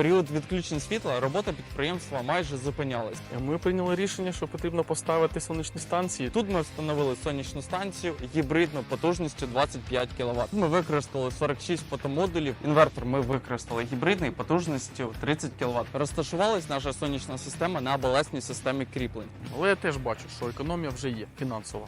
період відключень світла робота підприємства майже зупинялась. Ми прийняли рішення, що потрібно поставити сонячні станції. Тут ми встановили сонячну станцію гібридну потужністю 25 кВт. Ми використали 46 фотомодулів. Інвертор ми використали гібридний потужністю 30 кВт. Розташувалась наша сонячна система на баласній системі кріплень. Але я теж бачу, що економія вже є фінансова.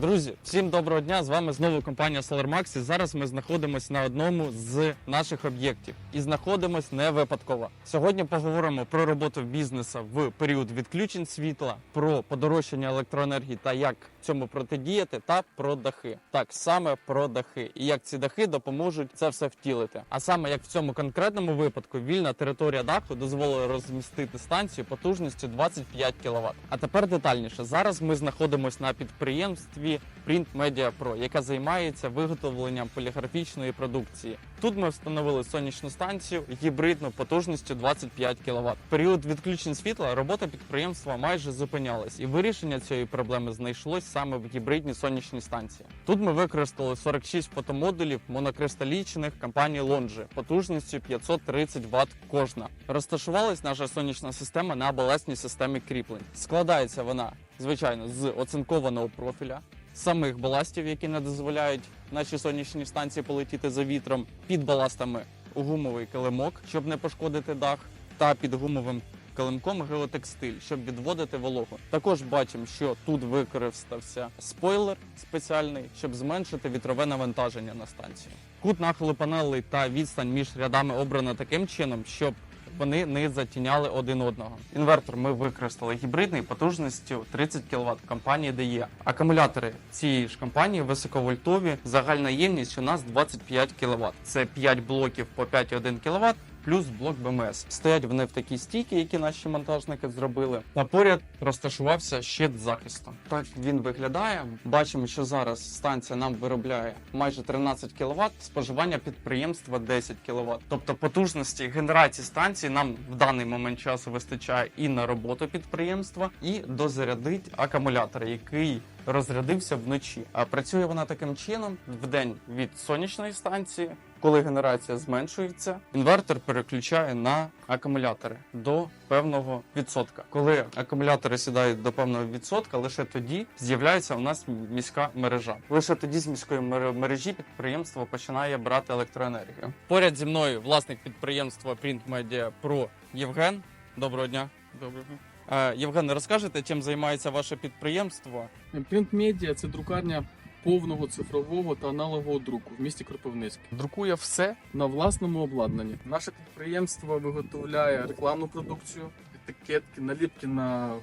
Друзі, всім доброго дня! З вами знову компанія SolarMax. І зараз ми знаходимося на одному з наших об'єктів і знаходимось не випадково. Сьогодні поговоримо про роботу бізнесу в період відключень світла, про подорожчання електроенергії та як цьому протидіяти, та про дахи. Так саме про дахи, і як ці дахи допоможуть це все втілити. А саме як в цьому конкретному випадку вільна територія даху дозволила розмістити станцію потужністю 25 кВт. А тепер детальніше. Зараз ми знаходимося на підприємстві Print Media Pro, яка займається виготовленням поліграфічної продукції. Тут ми встановили сонячну станцію гібридну потужністю 25 кВт. В період відключень світла робота підприємства майже зупинялась, і вирішення цієї проблеми знайшлось саме в гібридній сонячній станції. Тут ми використали 46 фотомодулів монокристалічних компанії Longi потужністю 530 Вт кожна. Розташувалась наша сонячна система на баласній системі кріплень. Складається вона звичайно з оцинкованого профіля, самих баластів, які не дозволяють нашій сонячній станції полетіти за вітром, під баластами гумовий килимок, щоб не пошкодити дах, та під гумовим килимком геотекстиль, щоб відводити вологу. Також бачимо, що тут використався спойлер спеціальний, щоб зменшити вітрове навантаження на станцію. Кут нахилу панелей та відстань між рядами обрано таким чином, щоб вони не затіняли один одного. Інвертор ми використали гібридний потужністю 30 кВт компанії DE. Акумулятори цієї ж компанії високовольтові. Загальна ємність у нас 25 кВт. Це 5 блоків по 5,1 кВт. Плюс блок БМС. Стоять вони в такій стійці, які наші монтажники зробили. Та поряд розташувався щит захисту. Так він виглядає. Бачимо, що зараз станція нам виробляє майже 13 кВт, споживання підприємства 10 кВт. Тобто потужності генерації станції нам в даний момент часу вистачає і на роботу підприємства, і дозарядить акумулятор, який розрядився вночі. А працює вона таким чином в день від сонячної станції. Коли генерація зменшується, інвертор переключає на акумулятори до певного відсотка. Коли акумулятори сідають до певного відсотка, лише тоді з'являється у нас міська мережа. Лише тоді з міської мере- мережі підприємство починає брати електроенергію. Поряд зі мною власник підприємства Print Media Pro Євген. Доброго дня. Добре. Е, Євген, розкажете, чим займається ваше підприємство? Print Media – це друкарня повного цифрового та аналогового друку в місті Кропивницький. Друкує все на власному обладнанні. Наше підприємство виготовляє рекламну продукцію, етикетки, наліпки на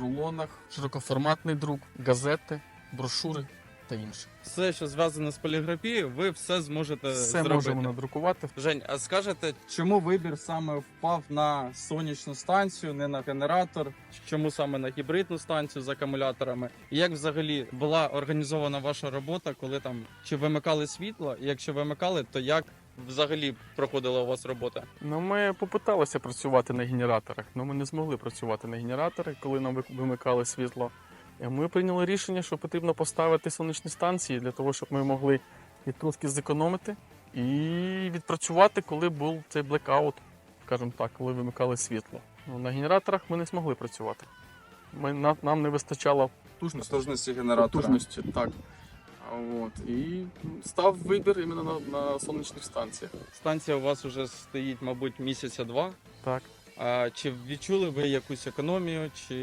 рулонах, широкоформатний друк, газети, брошури та інше. Все, що зв'язане з поліграфією, ви все зможете Все зробити. можемо надрукувати. Жень, а скажете, чому вибір саме впав на сонячну станцію, не на генератор? Чому саме на гібридну станцію з акумуляторами? І як взагалі була організована ваша робота, коли там чи вимикали світло? І якщо вимикали, то як взагалі проходила у вас робота? Ну, ми попиталися працювати на генераторах, але ми не змогли працювати на генераторах, коли нам ви- вимикали світло. І Ми прийняли рішення, що потрібно поставити сонячні станції для того, щоб ми могли і трошки зекономити і відпрацювати, коли був цей блекаут, скажімо так, коли вимикали світло. Ну, на генераторах ми не змогли працювати. Ми, на- нам не вистачало потужності. Потужності потужності, так. От. І став вибір іменно на, на сонячних станціях. Станція у вас вже стоїть, мабуть, місяця два. Так. А чи відчули ви якусь економію, чи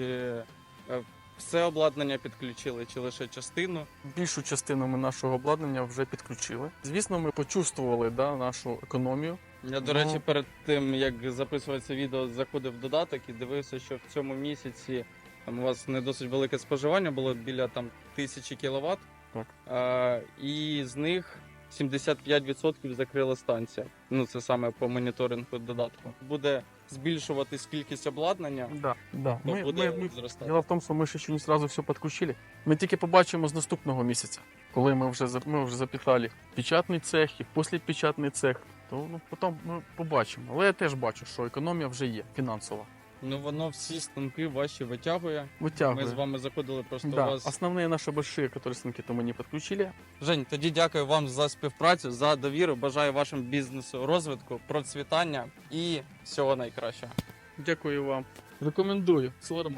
е, все обладнання підключили, чи лише частину? Більшу частину ми нашого обладнання вже підключили. Звісно, ми почувствували да, нашу економію. Я, до Ну. речі, перед тим як записувати це відео, заходив в додаток і дивився, що в цьому місяці там у вас не досить велике споживання було біля там тисячі кіловат. Так. А, і з них 75% закрила станція. Ну це саме по моніторингу додатку. Буде збільшуватись кількість обладнання, Да. Да. то Ми, буде ми, ми, зростати. Діло в тому, що ми ще ще не сразу все підключили. Ми тільки побачимо з наступного місяця, коли ми вже за- ми вже запитали печатний цех і післядпечатний цех. То ну, потім ми побачимо. Але я теж бачу, що економія вже є фінансова. Ну воно всі станки ваші витягує. Витягує. Ми з вами заходили просто Да. у вас. Основные наши большие, которые станки, то мы не подключили. Жень, тоді дякую вам за співпрацю, за довіру. Бажаю вашому бізнесу розвитку, процвітання і всього найкращого. Дякую вам. Рекомендую. Solar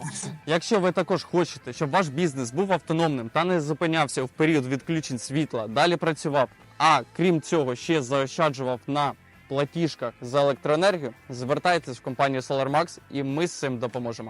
Якщо ви також хочете, щоб ваш бізнес був автономним та не зупинявся в період відключень світла, далі працював, а крім цього, ще заощаджував на платіжках за електроенергію, звертайтесь в компанію SolarMax і ми з цим допоможемо.